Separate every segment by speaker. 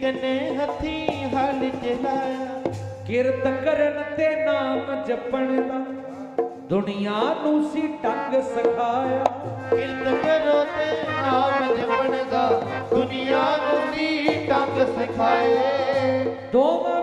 Speaker 1: ਕਨੇ ਹੱਥੀ ਹਲ ਚਲਾਇਆ
Speaker 2: ਕਿਰਤ ਕਰਨ ਤੇ ਨਾਮ ਜਪਣ ਦਾ ਦੁਨੀਆ ਨੂੰ ਸੀ ਢੰਗ ਸਿਖਾਇਆ।
Speaker 1: ਕਿਰਤ ਕਰੋ ਤੇ ਨਾਮ ਜਪਣ ਦਾ ਦੁਨੀਆ ਨੂੰ ਵੀ ਢੰਗ ਸਿਖਾਏ।
Speaker 2: ਦੋਵਾਂ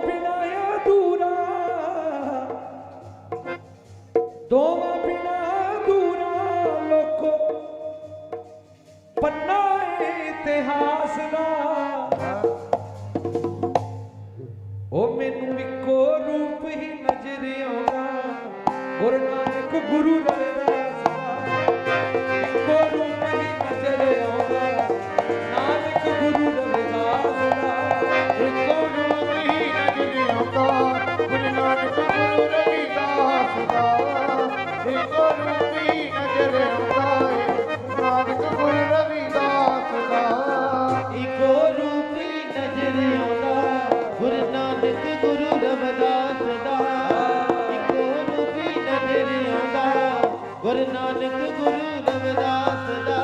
Speaker 2: ਗੁਰੂ ਨਾਨਕ ਗੁਰੂ ਰਵਿਦਾਸ ਦਾ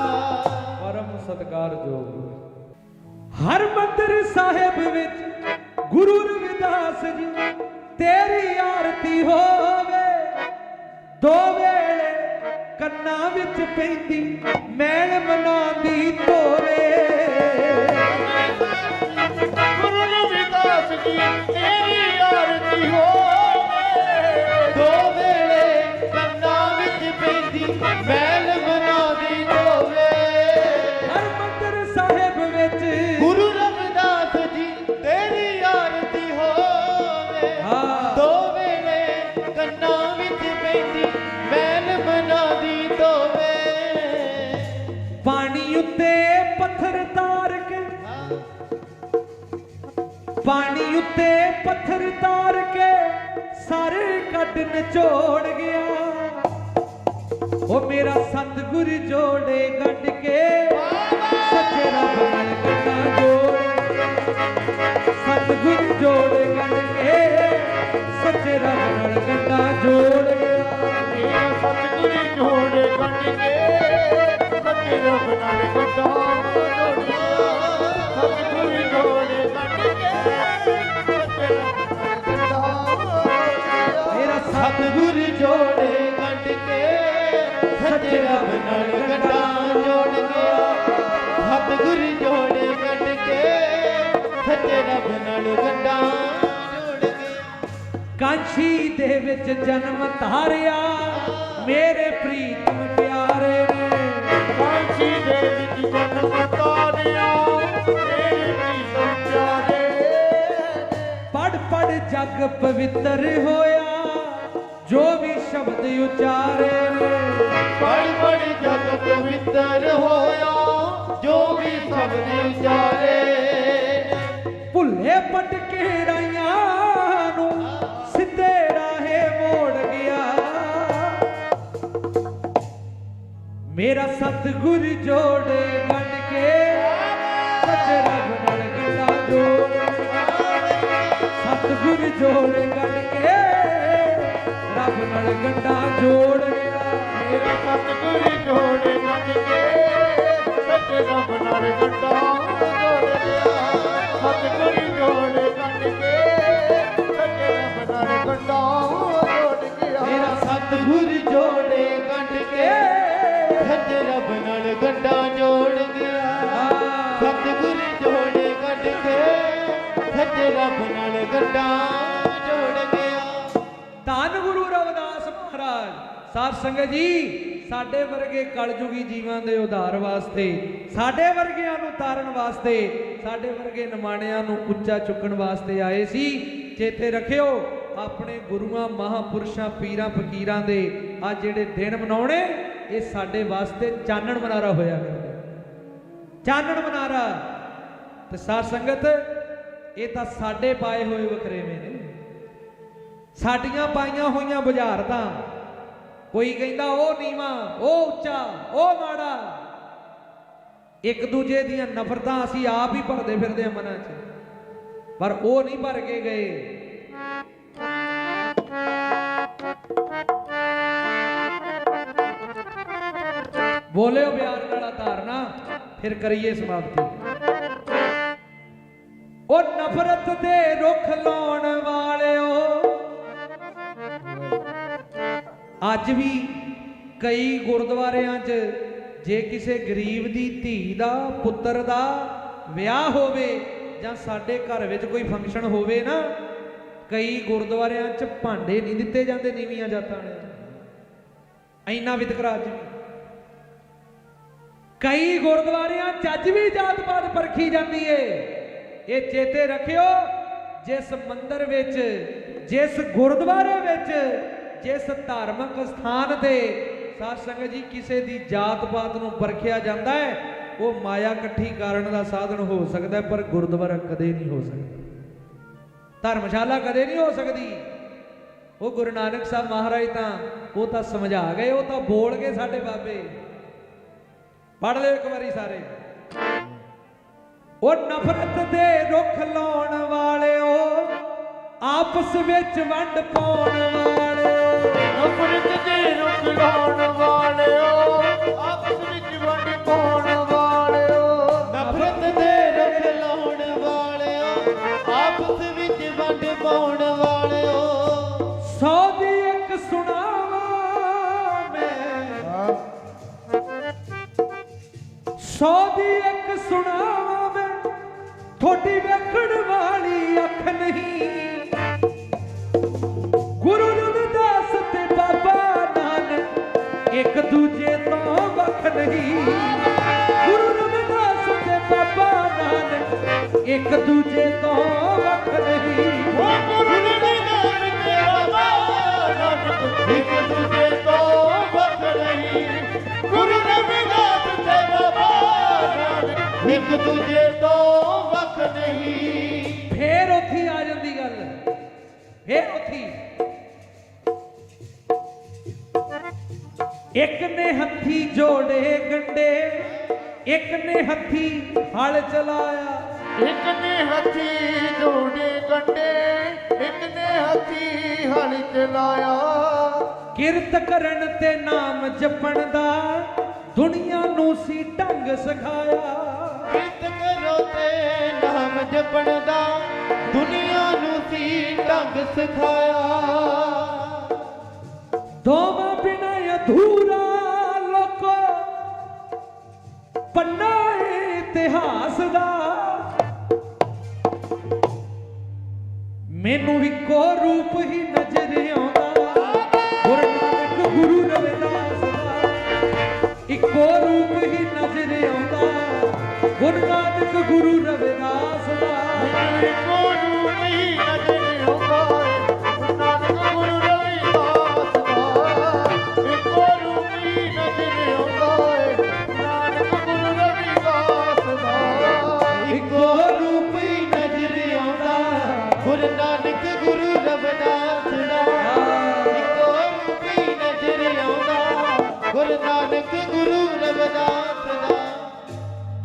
Speaker 2: ਪਰਮ ਸਤਿਕਾਰਯੋਗ ਹਰ ਮੰਦਰ ਸਾਹਿਬ ਵਿੱਚ ਗੁਰੂ ਰਵਿਦਾਸ ਜੀ ਤੇਰੀ ਆਰਤੀ ਹੋਵੇ। ਦੋ ਵੇਲੇ ਕੰਨਾਂ ਵਿੱਚ ਪੈਂਦੀ ਮੈਲ ਮਨਾਉਂਦੀ ਧੋਵੇ।
Speaker 1: ਗੁਰੂ ਰਵਿਦਾਸ ਜੀ ਤੇਰੀ
Speaker 2: ਪਾਣੀ ਉੱਤੇ ਪੱਥਰ ਤਾਰ ਕੇ ਸਾਰੇ ਕੱਢ ਨਿਚੋੜ ਗਿਆ। ਉਹ ਮੇਰਾ ਸਤਿਗੁਰ ਜੋੜੇ ਗੱਡ ਕੇ ਸੱਚੇ ਰੱਬ ਨਾਲ ਗੱਡਾ ਜੋੜ। ਸਤਿਗੁਰ ਜੋੜੇ ਗੱਡ ਕੇ ਸੱਚੇ ਰੱਬ ਨਾਲ ਗੱਡਾ ਜੋੜ ਗਿਆ।
Speaker 1: ਮੇਰਾ ਜੋੜੇ ਕੱਟ ਕੇ ਸੱਚੇ ਰੱਬ ਨਾਲ ਗੱਡਾ ਸਤਿਗੁਰੂ ਜੋੜੇ ਕੱਟ ਕੇ ਸੱਚੇ ਰੱਬ ਨਾਲ ਗੱਡਾ ਜੋੜ ਗਿਆ ਸਤਿਗੁਰੂ ਜੋੜੇ ਕੱਟ ਕੇ ਸੱਚੇ ਰੱਬ ਨਾਲ ਗੱਡਾ ਜੋੜ ਗਿਆ
Speaker 2: ਕਾਂਛੀ ਦੇ ਵਿੱਚ ਜਨਮ ਧਾਰਿਆ ਮੇਰੇ ਪ੍ਰੀਤਮ ਪਿਆਰੇ ਨੇ।
Speaker 1: ਕਾਂਸੀ ਦੇ ਵਿੱਚ ਜਨਮ ਤਾਰਿਆ ਮੇਰੇ ਪ੍ਰੀਤਮ ਪਿਆਰੇ
Speaker 2: ਪੜ ਪੜ ਜਗ ਪਵਿੱਤਰ ਹੋਇਆ ਸ਼ਬਦ ਉਚਾਰੇ ਨੇ।
Speaker 1: ਬੜ ਬੜ ਜਗ ਪਵਿੱਤਰ ਹੋਇਆ ਜੋ ਵੀ ਸ਼ਬਦ ਉਚਾਰੇ।
Speaker 2: ਭੁੱਲੇ ਪਟਕੇ ਰਾਈਆਂ ਨੂੰ ਸਿੱਧੇ ਰਾਹੇ ਮੋੜ ਗਿਆ। ਮੇਰਾ ਸਤਿਗੁਰ ਜੋੜੇ ਗੱਡ ਕੇ ਸੱਚ ਰੱਬ ਨਾਲ ਗੱਲਾਂ ਜੋੜ। ਸਤਿਗੁਰ ਜੋੜੇ ਗੱਡ ਕੇ ਰੱਬ ਨਾਲ ਗੱਡਾ ਜੋੜ ਗਿਆ
Speaker 1: ਮੇਰਾ ਸਤਿਗੁਰ ਜੋੜੇ ਕੱਟ ਕੇ ਸੱਚੇ ਰੱਬ ਨਾਲ ਗੱਡਾ ਜੋੜ ਗਿਆ ਸਤਿਗੁਰ ਜੋੜੇ ਕੱਟ ਕੇ। ਸੱਚੇ ਰੱਬ ਨਾਲ ਗੱਡਾ ਜੋੜ ਗਿਆ ਮੇਰਾ ਸਤਿਗੁਰ ਜੋੜੇ ਕੱਟ ਕੇ। ਸੱਚੇ ਰੱਬ ਨਾਲ ਗੱਡਾ ਜੋੜ ਗਿਆ ਸਤਿਗੁਰ ਜੋੜੇ ਕੱਟ ਕੇ। ਸੱਚੇ ਰੱਬ ਨਾਲ ਗੱਡਾ
Speaker 2: ਧੰਨ ਗੁਰੂ ਰਵਿਦਾਸ ਮਹਾਰਾਜ। ਸਾਧ ਸੰਗਤ ਜੀ, ਸਾਡੇ ਵਰਗੇ ਕਲਯੁਗੀ ਜੀਵਾਂ ਦੇ ਉਧਾਰ ਵਾਸਤੇ, ਸਾਡੇ ਵਰਗਿਆਂ ਨੂੰ ਤਾਰਨ ਵਾਸਤੇ, ਸਾਡੇ ਵਰਗੇ ਨਿਮਾਣਿਆਂ ਨੂੰ ਉੱਚਾ ਚੁੱਕਣ ਵਾਸਤੇ ਆਏ ਸੀ। ਚੇਤੇ ਰੱਖਿਓ, ਆਪਣੇ ਗੁਰੂਆਂ, ਮਹਾਪੁਰਸ਼ਾਂ, ਪੀਰਾਂ, ਫਕੀਰਾਂ ਦੇ ਆ ਜਿਹੜੇ ਦਿਨ ਮਨਾਉਣੇ, ਇਹ ਸਾਡੇ ਵਾਸਤੇ ਚਾਨਣ ਮਨਾਰਾ ਹੋਇਆ ਕਰਦੇ। ਚਾਨਣ ਮਨਾਰਾ। ਤੇ ਸਾਧ ਸੰਗਤ, ਇਹ ਤਾਂ ਸਾਡੇ ਪਾਏ ਹੋਏ ਵਖਰੇਵੇਂ ਨੇ। ਸਾਡੀਆਂ ਪਾਈਆਂ ਹੋਈਆਂ ਬੁਝਾਰਤਾਂ। ਕੋਈ ਕਹਿੰਦਾ, ਉਹ ਨੀਵਾ, ਉਹ ਉੱਚਾ, ਉਹ ਮਾੜਾ। ਇੱਕ ਦੂਜੇ ਦੀਆਂ ਨਫ਼ਰਤਾਂ ਅਸੀਂ ਆਪ ਹੀ ਭਰਦੇ ਫਿਰਦੇ ਹਾਂ ਮਨਾਂ 'ਚ। ਪਰ ਉਹ ਨਹੀਂ ਭਰ ਕੇ ਗਏ। ਬੋਲਿਓ ਪਿਆਰ ਨਾਲ ਧਾਰਨਾ, ਫਿਰ ਕਰੀਏ ਸਮਾਪਤੀ। ਉਹ ਨਫ਼ਰਤ ਦੇ ਰੁੱਖ ਲਾਉਣ ਵਾਲਿਓ ਅੱਜ ਵੀ ਕਈ ਗੁਰਦੁਆਰਿਆਂ 'ਚ ਜੇ ਕਿਸੇ ਗਰੀਬ ਦੀ ਧੀ ਦਾ, ਪੁੱਤਰ ਦਾ ਵਿਆਹ ਹੋਵੇ ਜਾਂ ਸਾਡੇ ਘਰ ਵਿੱਚ ਕੋਈ ਫੰਕਸ਼ਨ ਹੋਵੇ ਨਾ, ਕਈ ਗੁਰਦੁਆਰਿਆਂ 'ਚ ਭਾਂਡੇ ਨਹੀਂ ਦਿੱਤੇ ਜਾਂਦੇ ਨੀਵੀਆਂ ਜਾਤਾਂ ਵਾਲਿਆਂ ਇੰਨਾ ਵਿਤਕਰਾ ਅੱਜ ਕਈ ਗੁਰਦੁਆਰਿਆਂ 'ਚ ਅੱਜ ਵੀ ਜਾਤ ਪਾਤ ਪਰਖੀ ਜਾਂਦੀ ਏ। ਇਹ ਚੇਤੇ ਰੱਖਿਓ, ਜਿਸ ਮੰਦਰ ਵਿੱਚ, ਜਿਸ ਗੁਰਦੁਆਰੇ ਵਿੱਚ ਜਿਸ ਧਾਰਮਿਕ ਸਥਾਨ ਤੇ ਸਾਧ ਸੰਗਤ ਜੀ ਕਿਸੇ ਦੀ ਜਾਤ ਪਾਤ ਨੂੰ ਪਰਖਿਆ ਜਾਂਦਾ ਹੈ, ਉਹ ਮਾਇਆ ਇਕੱਠੀ ਕਰਨ ਦਾ ਸਾਧਨ ਹੋ ਸਕਦਾ ਪਰ ਗੁਰਦੁਆਰਾ ਕਦੇ ਨਹੀਂ ਹੋ ਸਕਦਾ। ਧਰਮਸ਼ਾਲਾ ਕਦੇ ਨਹੀਂ ਹੋ ਸਕਦੀ। ਉਹ ਗੁਰੂ ਨਾਨਕ ਸਾਹਿਬ ਮਹਾਰਾਜ ਤਾਂ ਉਹ ਤਾਂ ਸਮਝਾ ਗਏ, ਉਹ ਤਾਂ ਬੋਲ ਗਏ ਸਾਡੇ ਬਾਬੇ। ਪੜ੍ਹ ਲਿਓ ਇੱਕ ਵਾਰੀ ਸਾਰੇ। ਉਹ ਨਫ਼ਰਤ ਦੇ ਰੁੱਖ ਲਾਉਣ ਵਾਲਿਓ, ਆਪਸ ਵਿੱਚ ਵੰਡ ਪਾਉਣ ਵਾਲਿਓ।
Speaker 1: ਨਫ਼ਰਤ ਦੇ ਰੁੱਖ ਲਾਉਣ ਵਾਲਿਓ ਆਪਸ ਵਿੱਚ ਵੰਡ ਪਾਉਣ ਵਾਲਿਓ।
Speaker 3: ਨਫ਼ਰਤ ਦੇ ਰੁੱਖ ਲਾਉਣ ਵਾਲਿਓ ਆਪਸ ਵਿੱਚ ਵੰਡ ਪਾਉਣ ਵਾਲਿਓ।
Speaker 2: ਸੌ ਦੀ ਇੱਕ ਸੁਣਾਵਾ ਮੈਂ। ਸੌ ਦੀ ਇੱਕ ਸੁਣਾਵਾ ਮੈਂ। ਥੋੜੀ ਵੇਖਣ ਵਾਲੀ ਅੱਖ ਨਹੀਂ। ਵੱਖ ਨਹੀਂ। ਗੁਰੂ ਰਵਿਦਾਸ ਤੇ ਬਾਬਾ ਨਾਨਕ ਇੱਕ ਦੂਜੇ ਤੋਂ ਵੱਖ ਨਹੀਂ।
Speaker 1: ਗੁਰੂ ਰਵਿਦਾਸ ਬਾਬਾ ਇੱਕ ਦੂਜੇ ਤੋਂ ਵੱਖ ਨਹੀਂ। ਇੱਕ
Speaker 2: ਨੇ ਹੱਥੀ ਜੋੜੇ ਗੰਡੇ ਇੱਕ ਨੇ ਹੱਥੀ ਹਲ ਚਲਾਇਆ।
Speaker 1: ਇੱਕ ਨੇ ਹੱਥੀ ਜੋੜੇ ਕੰਡੇ ਇੱਕ ਨੇ ਹੱਥੀ ਹਲ ਚਲਾਇਆ।
Speaker 2: ਕਿਰਤ ਕਰਨ ਤੇ ਨਾਮ ਜਪਣ ਦਾ ਦੁਨੀਆ ਨੂੰ ਸੀ ਢੰਗ ਸਿਖਾਇਆ।
Speaker 3: ਕਿਰਤ ਕਰੋ ਤੇ ਨਾਮ ਜਪਣ ਦਾ ਦੁਨੀਆ ਨੂੰ ਸੀ ਢੰਗ ਸਿਖਾਇਆ।
Speaker 2: ਮੈਨੂੰ ਇੱਕੋ ਰੂਪ ਹੀ ਨਜ਼ਰ ਆਉਂਦਾ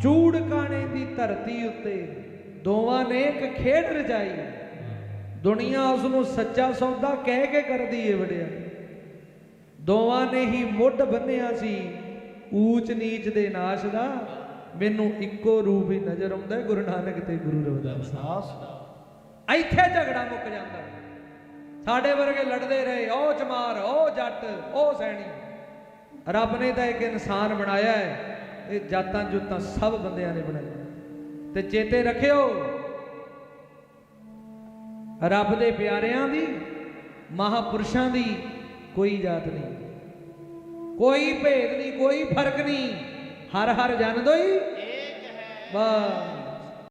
Speaker 2: ਚੂੜ ਕਾਣੇ ਦੀ ਧਰਤੀ ਉੱਤੇ ਦੋਵਾਂ ਨੇ ਇੱਕ ਖੇਡ ਰਚਾਈ ਦੁਨੀਆ ਉਸ ਨੂੰ ਸੱਚਾ ਸੌਦਾ ਕਹਿ ਕੇ ਕਰਦੀ ਏ ਵਡਿਆ। ਦੋਵਾਂ ਨੇ ਹੀ ਮੁੱਢ ਬੰਨਿਆ ਸੀ, ਊਚ ਨੀਚ ਦੇ ਨਾਸ਼ ਦਾ। ਮੈਨੂੰ ਇੱਕੋ ਰੂਪ ਹੀ ਨਜ਼ਰ ਆਉਂਦਾ, ਗੁਰੂ ਨਾਨਕ ਤੇ ਗੁਰੂ ਰਵਿਦਾਸ ਇੱਥੇ ਝਗੜਾ ਮੁੱਕ ਜਾਂਦਾ। ਸਾਡੇ ਵਰਗੇ ਲੜਦੇ ਰਹੇ, ਉਹ ਚਮਾਰ, ਉਹ ਜੱਟ, ਉਹ ਸੈਣੀ। ਰੱਬ ਨੇ ਤਾਂ ਇੱਕ ਇਨਸਾਨ ਬਣਾਇਆ ਹੈ ਇਹ ਜਾਤਾਂ ਜੁੱਤਾਂ ਸਭ ਬੰਦਿਆਂ ਨੇ ਬਣਾਇਆ ਤੇ ਚੇਤੇ ਰੱਖਿਓ ਰੱਬ ਦੇ ਪਿਆਰਿਆਂ ਦੀ ਮਹਾਪੁਰਸ਼ਾਂ ਦੀ ਕੋਈ ਜਾਤ ਨਹੀਂ। ਕੋਈ ਭੇਦ ਨਹੀਂ ਕੋਈ ਫ਼ਰਕ ਨਹੀਂ। ਹਰ ਹਰ ਜਨ ਦੋਈ ਏਕ ਹੈ। ਵਾਹ